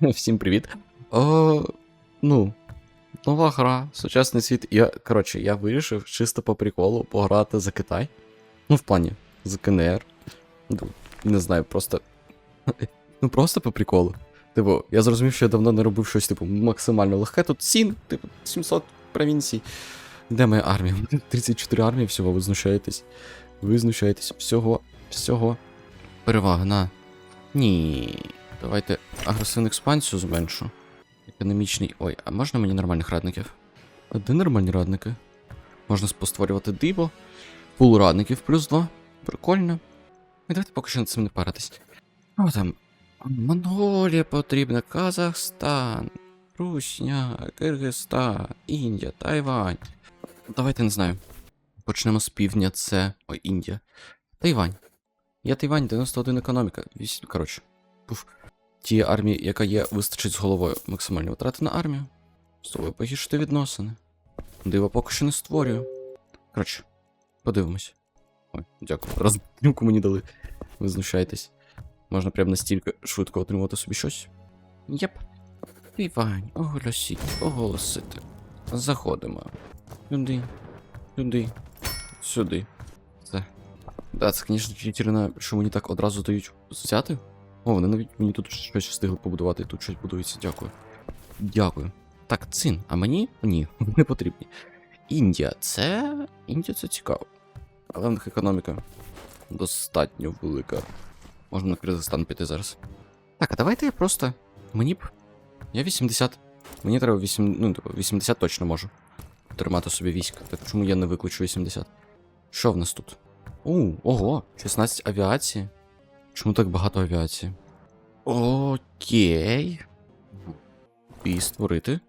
Всім привіт. О, ну, нова гра, сучасний світ. Я, коротше, я вирішив чисто по приколу пограти за Китай. Ну, в плані, за КНР. Ну, Не знаю, просто. Ну, просто по приколу. Типу, я зрозумів, що я давно не робив щось, типу, максимально легке. Тут сін, типу, 700 провінцій. Де моя армія? 34 армії всього, ви знущаєтесь. Ви знущаєтесь. Всього, всього. Перевага, на. Ні. Давайте агресивну експансію зменшу. Економічний. Ой, а можна мені нормальних радників? А де нормальні радники? Можна постворювати диво. Пул радників плюс 2. Прикольно. І давайте поки що над цим не паритись. О, там. Монголія потрібна, Казахстан, Русня, Киргизстан, Індія, Тайвань. Давайте не знаю. Почнемо з півдня, це. Ой, Індія. Тайвань. Я Тайвань, 91 економіка. Вісь... Коротше. Пуф. Ті армії, яка є, вистачить з головою максимальні витрати на армію. З тобою погіршити відносини. Диво поки що не створюю. Коротше, подивимось. Ой, дякую. Роздрімку мені дали. Ви знущаєтесь. Можна прям настільки швидко отримувати собі щось. Єп. Тайвань, оголосіть, оголосити. Заходимо. Сюди. Сюди. Сюди. Все. Да, це, звісно, читерина, що мені так одразу дають взяти. О, вони навіть мені тут щось встигли побудувати, тут щось будується, дякую. Дякую. Так, цин, а мені? Ні, не потрібні. Індія, це. Індія це цікаво. Але в них економіка достатньо велика. Можна на Киргизстан піти зараз. Так, а давайте я просто. Мені б. Я 80. Мені треба 8. Ну, типу, 80 точно можу. Тримати собі військ. Так чому я не викличу 80? Що в нас тут? У, ого, 16 авіації. Чому так багато авіації? Окей. І створити.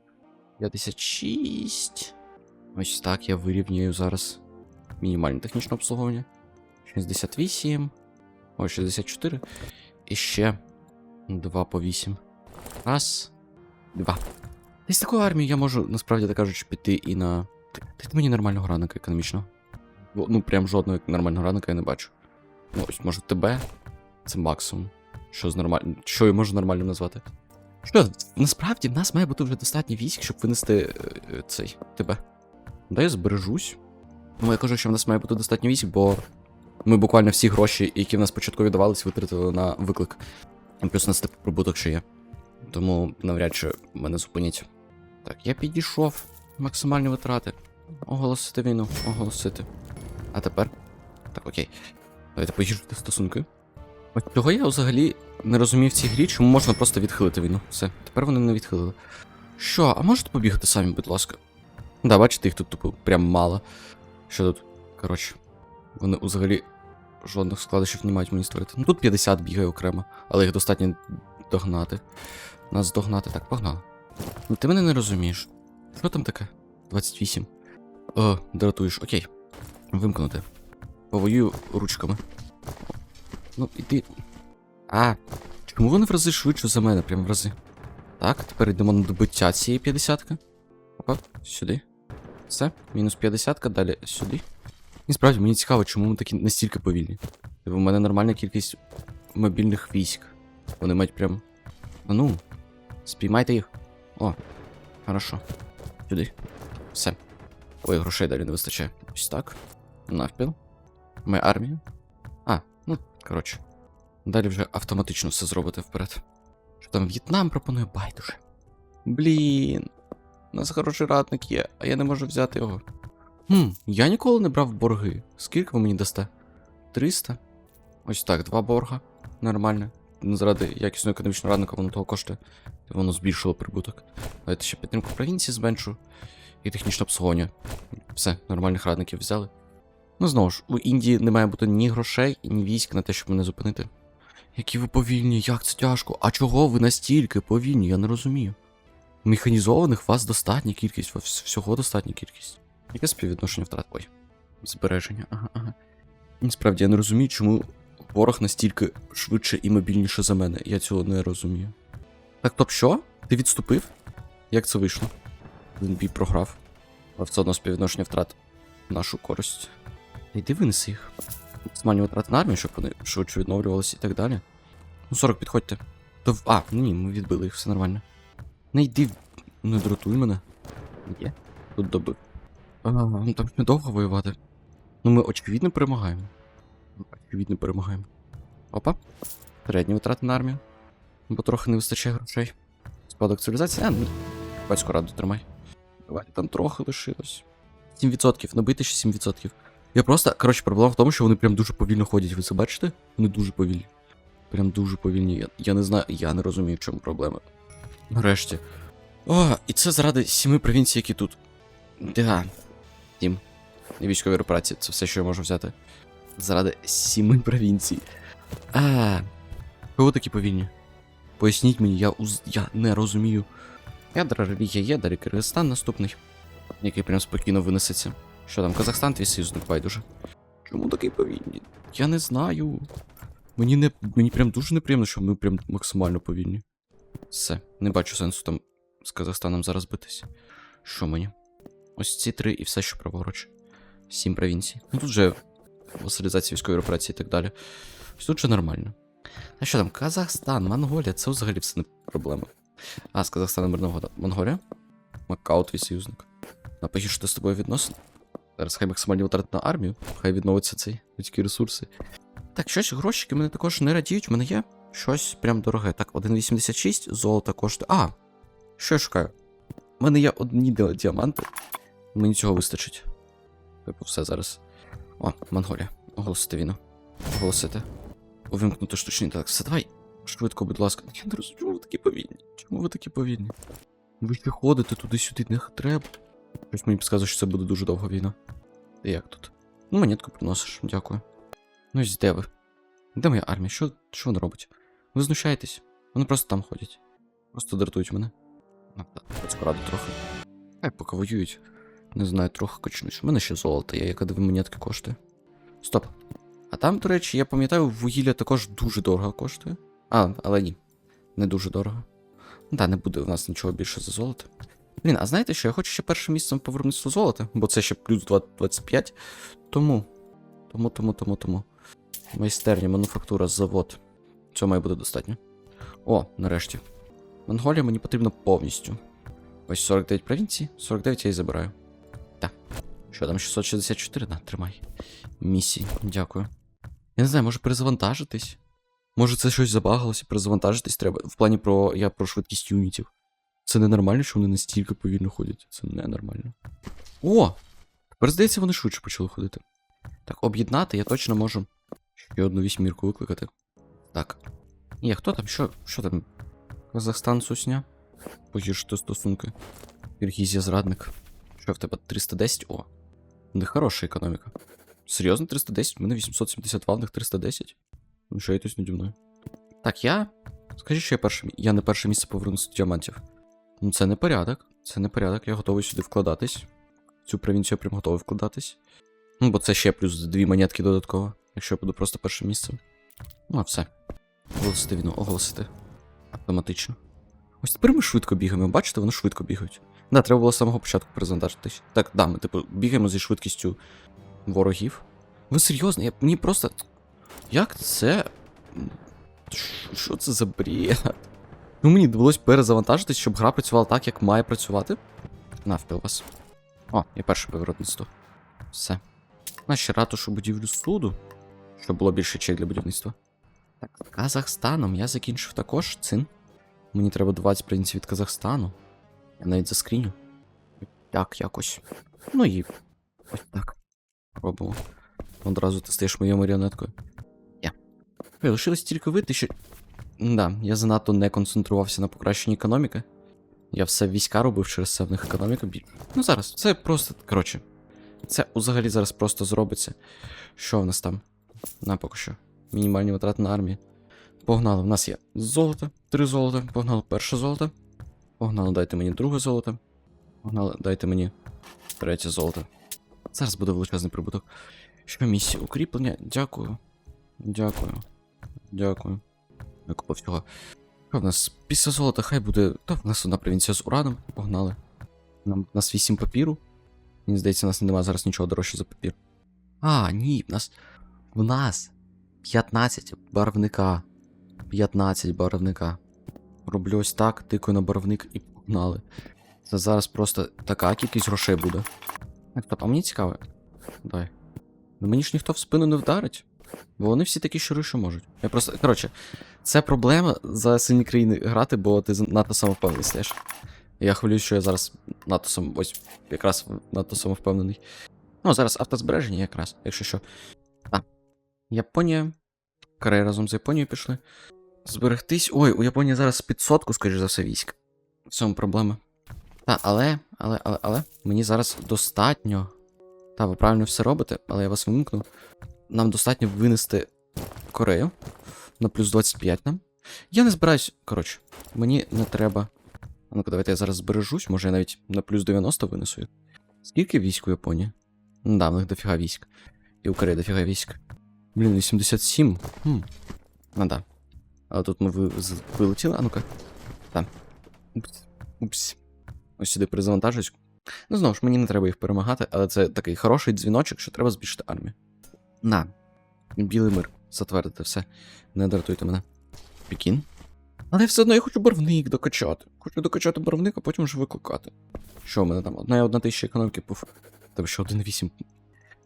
56. Ось так я вирівнюю зараз мінімальне технічне обслуговування. 68. Ой, 64. І ще 2 по 8. Раз. Два. Десь такою армією я можу, насправді так кажучи, піти і на. Дайте мені нормального раника економічного. Ну, прям жодного нормального раника я не бачу. Ну, ось, може, тебе. Це максимум. Що з нормаль... Що я можу нормальним назвати? Що, насправді в нас має бути вже достатньо військ, щоб винести е, е, цей тебе. Да, я збережусь. Ну, я кажу, що в нас має бути достатньо військ, бо ми буквально всі гроші, які в нас початкові давались, витратили на виклик. Плюс у нас типу прибуток ще є. Тому навряд чи мене зупинять. Так, я підійшов. Максимальні витрати. Оголосити війну, оголосити. А тепер. Так, окей. Давайте погіршити стосунки. От чого я взагалі не розумів в цій грі, чому можна просто відхилити війну. Все, тепер вони не відхилили. Що, а можете побігати самі, будь ласка? Да, бачите, їх тут тупо прям мало. Що тут? Коротше, вони взагалі жодних складищів не мають мені створити. Ну тут 50 бігає окремо, але їх достатньо догнати. Нас догнати. Так, погнали. Ну ти мене не розумієш. Що там таке? 28. О, дратуєш, окей. Вимкнути. Повоюю ручками. Ну, іди. А, чому вони в рази швидше за мене, прям в рази? Так, тепер йдемо на добиття цієї 50-ки. Опа, сюди. Все, мінус 50-ка, далі сюди. І справді мені цікаво, чому ми такі настільки повільні. Типу, в мене нормальна кількість мобільних військ. Вони мають прям. А ну, спіймайте їх. О, хорошо. Сюди. Все. Ой, грошей далі не вистачає. Ось так. Навпіл. Моя армія. Коротше. Далі вже автоматично все зробити вперед. Що там В'єтнам пропонує байдуже. Блін. У нас хороший радник є, а я не можу взяти його. Хм, я ніколи не брав борги. Скільки ви мені дасте? 300? Ось так, два борга. Нормально. Заради якісного економічного радника воно того коштує. Воно збільшило прибуток. Давайте ще підтримку провінції зменшу. І технічне обслуговування. Все, нормальних радників взяли. Ну знову ж, у Індії не має бути ні грошей, ні військ на те, щоб мене зупинити. Які ви повільні, як це тяжко. А чого ви настільки повільні, я не розумію. Механізованих вас достатня кількість, вс- всього достатня кількість. Яке співвідношення втрат? Ой. Збереження, ага, ага. Насправді я не розумію, чому ворог настільки швидше і мобільніше за мене. Я цього не розумію. Так, топ що? Ти відступив? Як це вийшло? Він бій програв. Але все одно співвідношення втрат нашу користь. Йди винеси їх. Максимальні витрати на армію, щоб вони швидше відновлювалися і так далі. Ну, 40 підходьте. То. А, ні, ми відбили їх, все нормально. Не йди, не дратуй мене. Є. Тут добив. Ну там недовго воювати. Ну ми очевидно перемагаємо. Очевидно перемагаємо. Опа. Середні витрати на армію. Бо трохи не вистачає грошей. Спадок цивілізації. А, ну, батьку раду тримай. Давай, там трохи лишилось. 7%, набити ще 7%. Я просто, коротше, проблема в тому, що вони прям дуже повільно ходять. Ви це бачите? Вони дуже повільні. Прям дуже повільні. Я, я не знаю, я не розумію, в чому проблема. Нарешті. О, і це заради сіми провінцій, які тут. Да. Сім. І військові операції, це все, що я можу взяти. Заради сіми провінцій. А. Кого такі повільні? Поясніть мені, я уз... я не розумію. Ядра релігія є, далі Киргизстан наступний, який прям спокійно винесеться. Що там, Казахстан твій союзник байдуже. Чому такий повільні? Я не знаю. Мені не. Мені прям дуже неприємно, що ми прям максимально повільні. Все, не бачу сенсу там з Казахстаном зараз битись. Що мені? Ось ці три і все, що праворуч. Сім провінцій. Ну тут же васалізація військової операції і так далі. Ось тут же нормально. А що там, Казахстан, Монголія, це взагалі все не проблема. А, з Казахстаном мирна угода. Монголія? Макао твій союзник. А погіршити з тобою відносини? Зараз хай максимальні витрати на армію, хай відновиться цей людські ресурси. Так, щось грошики мене також не радіють, в мене є щось прям дороге. Так, 1,86 золото коштує. А! Що я шукаю? У мене є одні діаманти. Мені цього вистачить. Типу, все зараз. О, Монголія. Оголосити війну. Оголосити. Увімкнути штучний інтелект. Все, давай. Швидко, будь ласка. Я не розумію, чому ви такі повільні? Чому ви такі повільні? Ви ще ходите туди-сюди, не треба. Щось мені підказує, що це буде дуже довга війна. Ти як тут? Ну, монетку приносиш, дякую. Ну ось де ви? Де моя армія? Що, що вона робить? Ви знущаєтесь? Вони просто там ходять. Просто дратують мене. Ну, так, раду трохи. Хай поки воюють. Не знаю, трохи качнусь. У мене ще золото є, яка дві монетки коштує. Стоп. А там, до речі, я пам'ятаю, вугілля також дуже дорого коштує. А, але ні. Не дуже дорого. Ну так, не буде у нас нічого більше за золото. Блін, а знаєте що? Я хочу ще першим місцем по виробництву золота, бо це ще плюс 2 25. Тому. Тому, тому, тому, тому. Майстерня, мануфактура, завод. Цього має бути достатньо. О, нарешті. Монголія мені потрібно повністю. Ось 49 провінцій, 49 я і забираю. Так. Що там, 664? На, тримай. Місії, дякую. Я не знаю, може перезавантажитись? Може це щось забагалося, перезавантажитись треба. В плані про. Я про швидкість юнітів. Це ненормально, що вони настільки повільно ходять. Це ненормально. О! Тепер здається, вони швидше почали ходити. Так, об'єднати я точно можу ще одну вісьмірку викликати. Так. Ні, хто там? Що, що там? Казахстан сусня? Погіршити стосунки. Киргізія зрадник. Що в тебе 310? О. В них хороша економіка. Серйозно, 310? У мене 872, в них 310. Ну, що йтось наді мною. Так, я. Скажіть, що я перше Я не перше місце повернусь до діамантів. Ну, це не порядок. Це не порядок. Я готовий сюди вкладатись. Цю провінцію я прям готовий вкладатись. Ну, бо це ще плюс дві монетки додатково, якщо я буду просто першим місцем. Ну, а все. Оголосити війну, оголосити. Автоматично. Ось тепер ми швидко бігаємо. Бачите, вони швидко бігають. Да, треба було з самого початку презентажитись. Так, да, ми типу бігаємо зі швидкістю ворогів. Ви серйозно? Я, мені просто. Як це. Що це за бред? Ну мені довелось перезавантажитись, щоб гра працювала так, як має працювати. Навпіл вас. О, я перше виробництво. Все. На ще ратушу будівлю суду, щоб було більше чек для будівництва. Так, з Казахстаном я закінчив також цин. Мені треба 20 провінцій від Казахстану. Я навіть заскріню. Так, якось. Ну і ось так. Робимо. Одразу ти стаєш моєю маріонеткою. Я. Ой, лишилось тільки вийти, що. Да, я занадто не концентрувався на покращенні економіки. Я все війська робив через це в них економіка. Ну зараз, це просто. Коротше. Це взагалі зараз просто зробиться. Що в нас там? На поки що. Мінімальні витрати на армію. Погнали, в нас є золото, три золота. Погнали перше золото. Погнали, дайте мені друге золото. Погнали, дайте мені третє золото. Зараз буде величезний прибуток. Що місія? Укріплення? Дякую. Дякую. Дякую. Я купив всього. Що в нас? Після золота хай буде. Та в нас одна провінція з ураном. Погнали. Нам у нас 8 папіру. Мені здається, у нас немає зараз нічого дорожче за папір. А, ні, в нас. В нас 15 барвника. 15 барвника. Роблю ось так, тикаю на барвник і погнали. Це зараз просто така кількість грошей буде. Так, стоп, а мені цікаво. Дай. Ну мені ж ніхто в спину не вдарить. Бо вони всі такі щури, що можуть. Я просто. Коротше, це проблема за сильні країни грати, бо ти надто самовпевнений стаєш. Я хвилююсь, що я зараз надто сам. Ось якраз надто самовпевнений. Ну, зараз автозбереження якраз, якщо що. А. Японія. Корея разом з Японією пішли. Зберегтись. Ой, у Японії зараз під сотку, скоріш за все, військ. В цьому проблема. Та, але, але, але, але, мені зараз достатньо. Та, ви правильно все робите, але я вас вимкну. Нам достатньо винести Корею на плюс 25 нам. Я не збираюсь. Коротше, мені не треба. А ну-ка, давайте я зараз збережусь, може я навіть на плюс 90 винесу. Скільки військ у Японії? Да, в них дофіга військ. І у Кореї дофіга військ. Блін, 87. Хм. Ну да. А тут ми ви... вилетіли, а ну-ка. Так. Упс. Упс. Ось сюди перезавантажуюсь. Ну, знову ж, мені не треба їх перемагати, але це такий хороший дзвіночок, що треба збільшити армію. На. Білий мир. Затвердити все. Не дратуйте мене. Пекін. Але все одно я хочу барвник докачати. Хочу докачати барвник, а потім вже викликати. Що в мене там? Одна і одна тисяча економіки пуф. Тебе ще 1,8.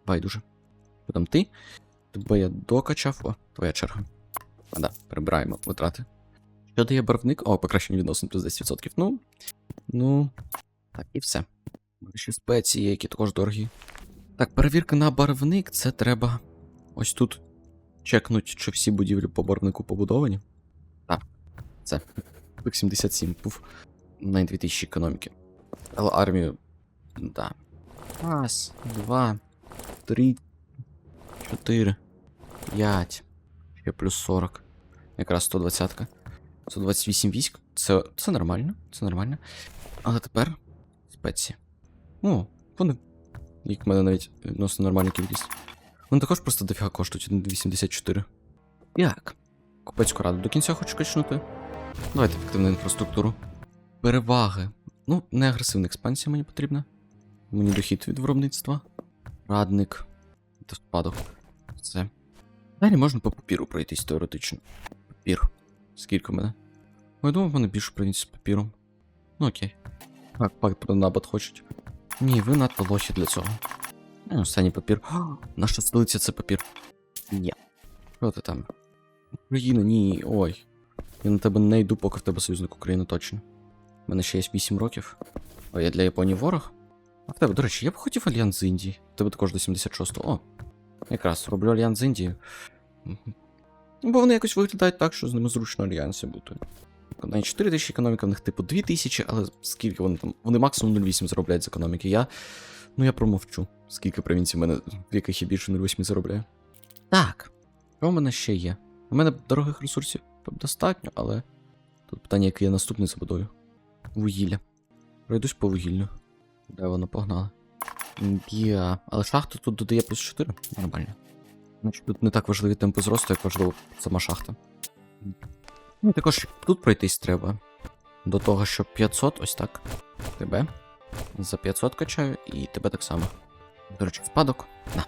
Байдуже. Що там ти? Тебе я докачав. О, твоя черга. А да, прибираємо витрати. Що дає барвник? О, покращення відносин плюс 10%. Ну. Ну. Так, і все. Ще спеції, які також дорогі. Так, перевірка на барвник, це треба. Ось тут чекнуть, чи всі будівлі по барвнику побудовані. Так, це. Пик 77 пуф на 2000 економіки. Але армію. Да. Раз, два, три, чотири, п'ять. Ще плюс 40. Якраз 120. 128 військ. Це, це нормально, це нормально. Але тепер спеції. О, вони. Як в мене навіть відносно нормальна кількість. Вони також просто дофіга коштують 1,84. Як? Купецьку раду до кінця хочу качнути. Давайте ефективну інфраструктуру. Переваги. Ну, не агресивна експансія мені потрібна. Мені дохід від виробництва. Радник. Та спадок. Це. Далі можна по папіру пройтись теоретично. Папір. Скільки в мене? Ну, я думав, в мене більше прийняти з папіром. Ну окей. Так, пак про набат хочуть. Ні, ви надто лохи для цього. Ну, останній папір. О, наша столиця це папір. Ні. Що ти там? Україна, ні. Ой. Я на тебе не йду, поки в тебе союзник України точно. У мене ще є 8 років. Ой, я для Японії ворог. А в тебе, до речі, я б хотів альянс з Індії. В тебе також до 76-го. О. Якраз роблю альянс з. Ну, Бо вони якось виглядають так, що з ними зручно в альянсі бути. Навіть 4 тисячі економіка, в них типу 2 тисячі, але скільки вони там? Вони максимум 0,8 заробляють з економіки. Я. Ну я промовчу. Скільки провінцій в мене, в яких я більше 0,8 заробляю. Так. Що в мене ще є? У мене дорогих ресурсів достатньо, але. Тут питання, який я наступний забудую. Вугілля. Пройдусь по вугіллю. Де воно погнали? Я. Але шахта тут додає плюс 4. Нормально. Значить, тут не так важливі темпи зросту, як важливо сама шахта. Ну, також тут пройтись треба. До того, що 500, ось так. Тебе. За 500 качаю, і тебе так само. До речі, спадок. На.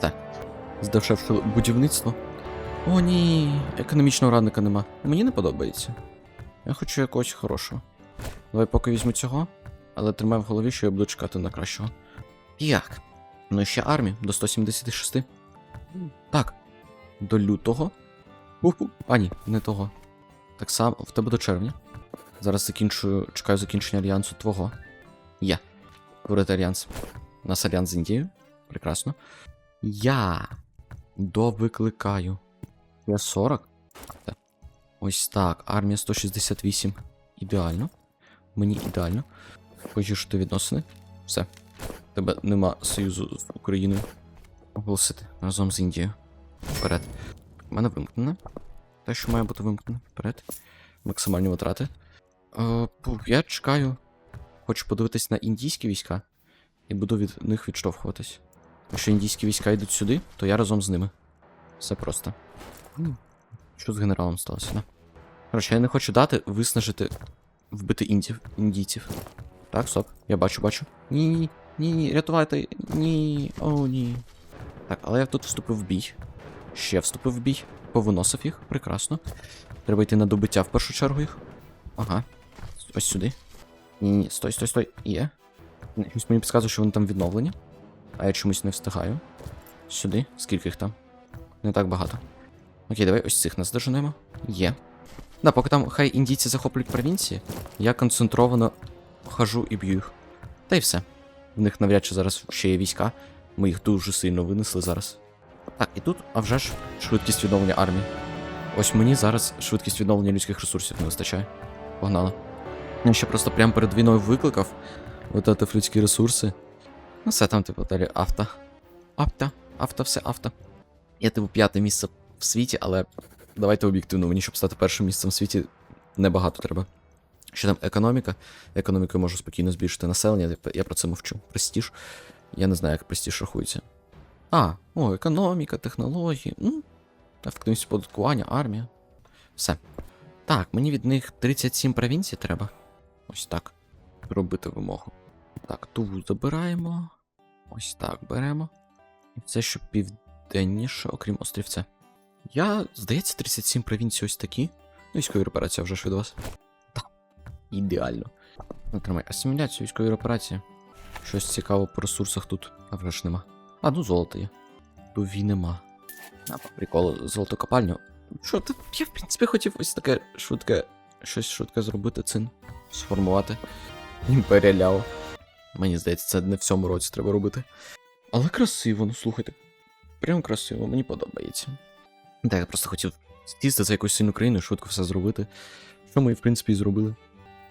Так. Здешевше будівництво. О, ні, економічного радника нема. Мені не подобається. Я хочу якогось хорошого. Давай поки візьму цього, але тримай в голові, що я буду чекати на кращого. Як? Ну і ще армії до 176. Так. До лютого. Уху. А, ні, не того. Так само в тебе до червня. Зараз закінчую, чекаю закінчення альянсу твого. Є. Творити альянс. У нас з Індією. Прекрасно. Я довикликаю. Я 40. Ось так. Армія 168. Ідеально. Мені ідеально. Погіршити відносини. Все. Тебе нема союзу з Україною. Оголосити разом з Індією. Вперед. У мене вимкнене. Те, що має бути вимкнене. Вперед. Максимальні витрати. Е, я чекаю. Хочу подивитись на індійські війська. І буду від них відштовхуватись. Якщо індійські війська йдуть сюди, то я разом з ними. Все просто. Що з генералом сталося, да? Коротше, я не хочу дати виснажити вбити індів, індійців. Так, стоп. Я бачу, бачу. Ні, ні, ні, ні, рятувайте. Ні. О, ні. Так, але я тут вступив в бій. Ще вступив в бій. Повиносив їх, прекрасно. Треба йти на добиття в першу чергу їх. Ага. Ось сюди. Ні, ні, стой, стой, стой. Є. Щось мені підказує, що вони там відновлені. А я чомусь не встигаю. Сюди. Скільки їх там? Не так багато. Окей, давай ось цих нас доженемо. Є. Да, поки там хай індійці захоплюють провінції, я концентровано хожу і б'ю їх. Та й все. В них навряд чи зараз ще є війська. Ми їх дуже сильно винесли зараз. Так, і тут, а вже ж, швидкість відновлення армії. Ось мені зараз швидкість відновлення людських ресурсів не вистачає. Погнали. Я ще просто прямо перед війною викликав видати людські ресурси. Ну, все там, типу, далі авто. Авто, авто, все авто. Я, типу, п'яте місце в світі, але давайте об'єктивно, мені, щоб стати першим місцем в світі, небагато треба. Що там економіка? Економікою можу спокійно збільшити населення, я- про це мовчу. Престіж. Я не знаю, як престіж рахується. А, о, економіка, технології. Ну, ефективність податкування, армія. Все. Так, мені від них 37 провінцій треба. Ось так. Робити вимогу. Так, туву забираємо. Ось так беремо. І це що південніше, окрім острівця. Я, здається, 37 провінцій ось такі. Ну, військові репарації вже ж від вас. Так. Ідеально. Ну, тримай, асиміляцію військової репарації. Щось цікаво по ресурсах тут, а вже ж нема. А, ну золото є. Туві нема. А, по приколу, золотокопальню. Що ти? Я, в принципі, хотів ось таке швидке, щось швидке зробити, цин. Сформувати. Імперія Ляо. Мені здається, це не в цьому році треба робити. Але красиво, ну слухайте. Прям красиво, мені подобається. Так, я просто хотів сісти за якусь сильну країну і швидко все зробити. Що ми, в принципі, і зробили.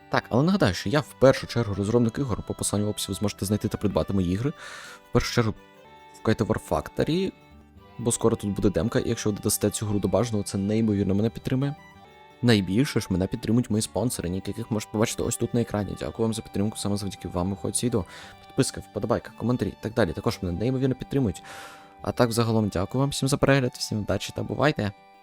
Так, але нагадаю, що я в першу чергу розробник ігор, по посиланню в описі ви зможете знайти та придбати мої ігри. В першу чергу шукайте War Factory, бо скоро тут буде демка, і якщо ви додасте цю гру до бажаного, це неймовірно мене підтримує. Найбільше ж мене підтримують мої спонсори, яких можете побачити ось тут на екрані. Дякую вам за підтримку, саме завдяки вам виходить ці відео. Підписка, вподобайка, коментарі і так далі. Також мене неймовірно підтримують. А так, загалом, дякую вам всім за перегляд, всім удачі та бувайте!